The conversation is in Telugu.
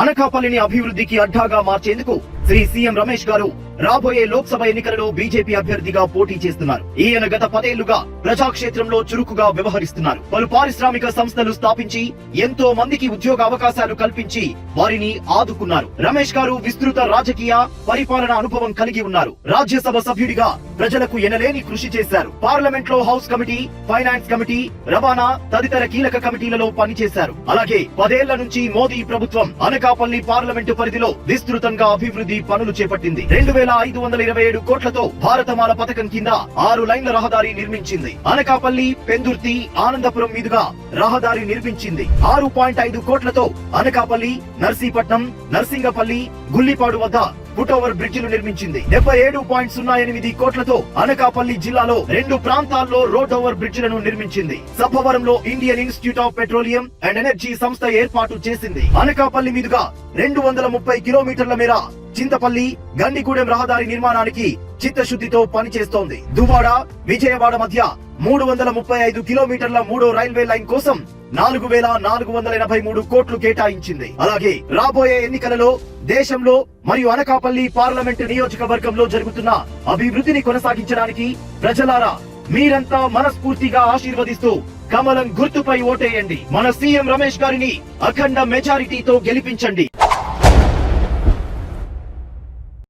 అనకాపల్లిని అభివృద్ధికి అడ్డాగా మార్చేందుకు శ్రీ సీఎం రమేష్ గారు రాబోయే లోక్సభ ఎన్నికలలో బీజేపీ అభ్యర్థిగా పోటీ చేస్తున్నారు. ఈయన గత పదేళ్ళుగా ప్రజాక్షేత్రంలో చురుకుగా వ్యవహరిస్తున్నారు. పలు పారిశ్రామిక సంస్థలు స్థాపించి ఎంతో మందికి ఉద్యోగ అవకాశాలు కల్పించి వారిని ఆదుకున్నారు. రమేష్ గారు విస్తృత రాజకీయ పరిపాలన అనుభవం కలిగి ఉన్నారు. రాజ్యసభ సభ్యుడిగా ప్రజలకు ఎనలేని కృషి చేశారు. పార్లమెంట్లో హౌస్ కమిటీ ఫైనాన్స్ కమిటీ రవాణా తదితర కీలక కమిటీలలో పనిచేశారు. అలాగే పదేళ్ళ నుంచి మోదీ ప్రభుత్వం అనకాపల్లి పార్లమెంటు పరిధిలో విస్తృతంగా అభివృద్ధి పనులు చేపట్టింది. రెండు వేల ఐదు వందల ఇరవై ఏడు కోట్లతో భారతమాల పథకం కింద ఆరు లైన్ల రహదారి నిర్మించింది. అనకాపల్లి పెందుర్తి ఆనందపురం మీదుగా రహదారి నిర్మించింది. ఆరు పాయింట్ ఐదు కోట్లతో అనకాపల్లి నర్సీపట్నం నర్సింగపల్లి గుల్లిపాడు వద్ద ఫుట్ ఓవర్ బ్రిడ్జిలు నిర్మించింది. డెబ్బై ఏడు పాయింట్ సున్నా ఎనిమిది కోట్లతో అనకాపల్లి జిల్లాలో రెండు ప్రాంతాల్లో రోడ్ ఓవర్ బ్రిడ్జిలను నిర్మించింది. సభవరంలో Indian Institute of Petroleum and Energy సంస్థ ఏర్పాటు చేసింది. అనకాపల్లి మీదుగా రెండు వందల ముప్పై కిలోమీటర్ల మేర చింతపల్లి గండిగూడెం రహదారి నిర్మాణానికి చిత్తశుద్ధితో పనిచేస్తోంది. దువాడ విజయవాడ మధ్య మూడు వందల ముప్పై ఐదు కిలోమీటర్ల మూడో రైల్వే లైన్ కోసం నాలుగు వేల నాలుగు వందల ఎనభై మూడు కోట్లు కేటాయించింది. అలాగే రాబోయే ఎన్నికలలో దేశంలో మరియు అనకాపల్లి పార్లమెంటు నియోజకవర్గంలో జరుగుతున్న అభివృద్ధిని కొనసాగించడానికి ప్రజలారా మీరంతా మనస్ఫూర్తిగా ఆశీర్వదిస్తూ కమలం గుర్తుపై ఓటేయండి. మన సీఎం రమేష్ గారిని అఖండ మెజారిటీతో గెలిపించండి.